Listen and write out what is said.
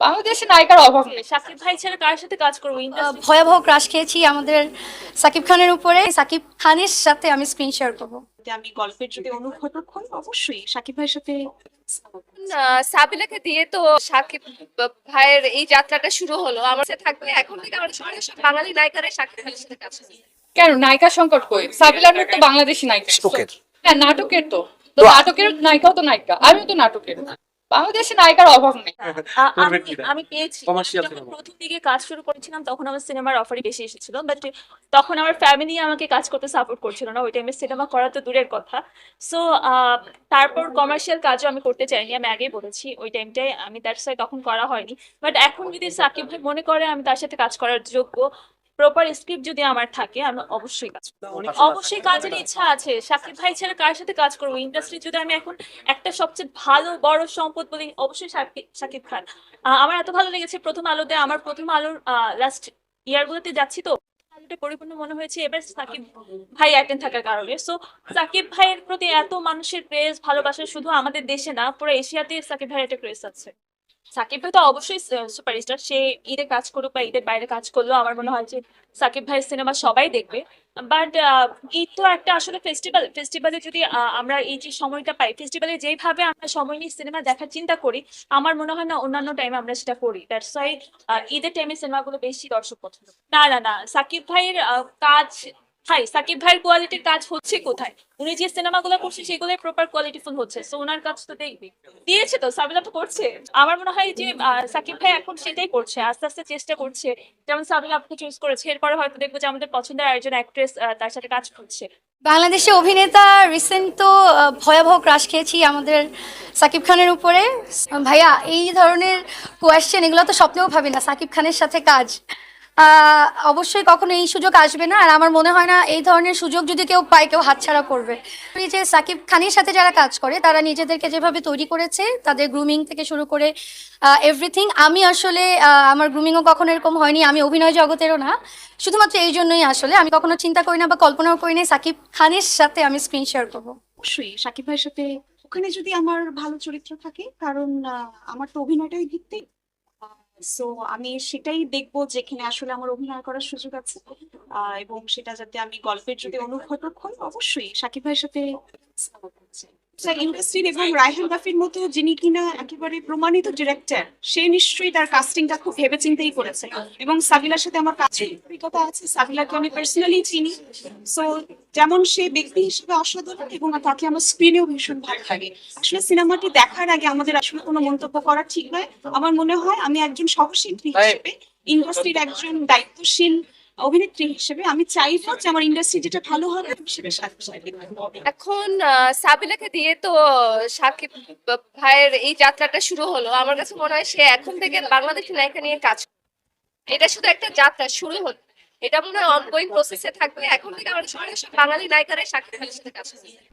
বাংলাদেশে নায়িকার অভাব নেই। সাকিব ভাই ছাড়া কার সাথে কাজ করব? ভয়াবহ ক্রাশ খেয়েছি আমাদের সাকিব খানের উপরে। সাকিব খানের সাথে আমি স্ক্রিন শেয়ার করব। আমি গল্পের যদি অনুঘটক হই অবশ্যই সাকিব ভাইয়ের সাথে সাবিলাকে দিয়ে তো সাকিব ভাইয়ের এই যাত্রাটা শুরু হলো। আমার সাথে থাকবে এখন থেকে আমরা বাঙালি নায়িকারাই সাকিব ভাইয়ের সাথে কাজ কেন? নায়িকা সংকট কই? সাবিলার তো বাংলাদেশি নায়িকা। নাটকের। হ্যাঁ নাটকের তো। তো নাটকের নায়িকাও তো নায়িকা। আমিও তো নাটকের। বাংলাদেশে নায়িকার অভাব নেই। আমি আমি পেয়েছি। প্রথম দিকে কাজ শুরু করেছিলাম তখন আমার সিনেমার অফারই বেশি এসেছিল বাট তখন আমার ফ্যামিলি আমাকে কাজ করতে সাপোর্ট করছিল না ওই টাইমে সিনেমা করা তো দূরের কথা। সো তারপর কমার্শিয়াল কাজও আমি করতে চাইনি আমি আগেই বলেছি ওই টাইমটায় আমি তার সাথে তখন করা হয়নি। বাট এখন যদি সাকিব ভাই মনে করে আমি তার সাথে কাজ করার যোগ্য প্রপার স্ক্রিপ্ট যদি আমার থাকে আমি অবশ্যই কাজ। অবশ্যই কাজের ইচ্ছা আছে। সাকিব ভাই ছাড়া কার সাথে কাজ করব? ইন্ডাস্ট্রি যদি আমি এখন একটা সবচেয়ে ভালো বড় সম্পদ বলি অবশ্যই সাকিব খান। আহ, আমার এত ভালো লেগেছে প্রথম আলোতে। আমার প্রথম আলোর লাস্ট ইয়ার গুলোতে যাচ্ছি তো। আলোটা পরিপূর্ণ মনে হয়েছে। এবার সাকিব ভাই অ্যাটেন্ড থাকার কারণে। সো সাকিব ভাইয়ের প্রতি এত মানুষের ক্রেজ ভালোবাসা শুধু আমাদের দেশে না পুরো এশিয়াতে সাকিব ভাইয়ের একটা ক্রেজ আছে। সাকিব ভাই তো অবশ্যই সুপারস্টার সে ঈদে কাজ করুক বা ঈদের বাইরে কাজ করলেও আমার মনে হয় যে সাকিব ভাইয়ের সিনেমা সবাই দেখবে। বাট ঈদ তো একটা আসলে ফেস্টিভ্যাল ফেস্টিভ্যালে যদি আমরা এই যে সময়টা পাই ফেস্টিভ্যালে যেভাবে আমরা সময় নিয়ে সিনেমা দেখার চিন্তা করি, আমার মনে হয় না অন্যান্য টাইমে আমরা সেটা করি। দ্যাটস ওয়াই ঈদের টাইমে সিনেমাগুলো বেশি দর্শক পছন্দ না না না, সাকিব ভাইয়ের কাজ ভাই সাকিব ভাইয়ের কোয়ালিটির কাজ হচ্ছে কোথায়? উনি যে সিনেমাগুলো করছে সেগুলো প্রপার কোয়ালিটি কোয়ালিটিফুল হচ্ছে। সো ওনার কাজ তো দেখবি। দিয়েছে তো সাবিলা তো করছে। আমার মনে হয় যে সাকিব ভাই এখন সেটাই করছে, আস্তে আস্তে চেষ্টা করছে। যেমন সাবিলা আপনি চুজ করেছে, এরপরে হয়তো দেখব যে আমাদের পছন্দের একজন অ্যাক্ট্রেস তার সাথে কাজ করছে। বাংলাদেশে অভিনেতা রিসেন্ট তো ভয়াবহ ক্রাশ খেয়েছি আমাদের সাকিব খানের উপরে। ভাইয়া, এই ধরনের কোয়েশ্চেন এগুলো তো স্বপ্নেও ভাবি না, সাকিব খানের সাথে কাজ। অবশ্যই কখনো এই সুযোগ আসবে না। আর আমার মনে হয় না এই ধরনের সুযোগ যদি কেউ পায়, কেউ হাতছাড়া করবে। যে সাকিব খানের সাথে যারা কাজ করে, তারা নিজেদেরকে যেভাবে তৈরি করেছে, তাদের গ্রুমিং থেকে শুরু করে এভরিথিং আমি আসলে আমার গ্রুমিংও কখনো এরকম হয়নি। আমি অভিনয় জগতেরও না। শুধুমাত্র এই জন্যই আসলে। আমি কখনো চিন্তা করি না বা কল্পনাও করি না, সাকিব খানের সাথে আমি স্ক্রিন শেয়ার করব। অবশ্যই। সাকিব ভাইয়ের সাথে, ওখানে যদি আমার ভালো চরিত্র থাকে, কারণ আমার তো অভিনয়টাই ভিত্তি সো আমি সেটাই দেখব যেখানে আসলে আমার অভিনয় করার সুযোগ আছে। এবং সেটা যাতে আমি গল্পের যদি অনুঘটক হই অবশ্যই সাকিব ভাইয়ের সাথে ইন্ডাস্ট্রির এবং রায়হান রাফির মতো যিনি কিনা একেবারে প্রমাণিত ডিরেক্টর সে নিশ্চয়ই তার কাস্টিংটা খুব ভেবেচিন্তেই করেছে। এবং সাবিলার সাথে আমার কাজের অভিজ্ঞতা আছে সাবিলাকে আমি পার্সোনালি চিনি। সো যেমন সে ব্যক্তি হিসেবে অসাধারণ এবং তাকে আমার স্ক্রিনেও ভীষণ ভালো লাগে। আসলে সিনেমাটি দেখার আগে আমাদের আসলে কোনো মন্তব্য করা ঠিক নয়। আমার মনে হয় আমি একজন সহশিল্পী হিসেবে ইন্ডাস্ট্রির একজন দায়িত্বশীল অভিনেত্রী হিসেবে আমি চাইব যে আমার ইন্ডাস্ট্রি যেটা ভালো হবে। এখন সাবিলাকে দিয়ে তো, সাকিব ভাইয়ের এই যাত্রাটা শুরু হলো আমার কাছে মনে হয় সে এখন থেকে বাংলাদেশি নায়িকা নিয়ে কাজ। এটা শুধু একটা যাত্রা, শুরু হলো এটা মনে হয় অনগোয়িং প্রসেসে থাকবে এখন থেকে আমার বাঙালি নায়িকারাই সাকিব ভাইয়ের সাথে কাজ করবে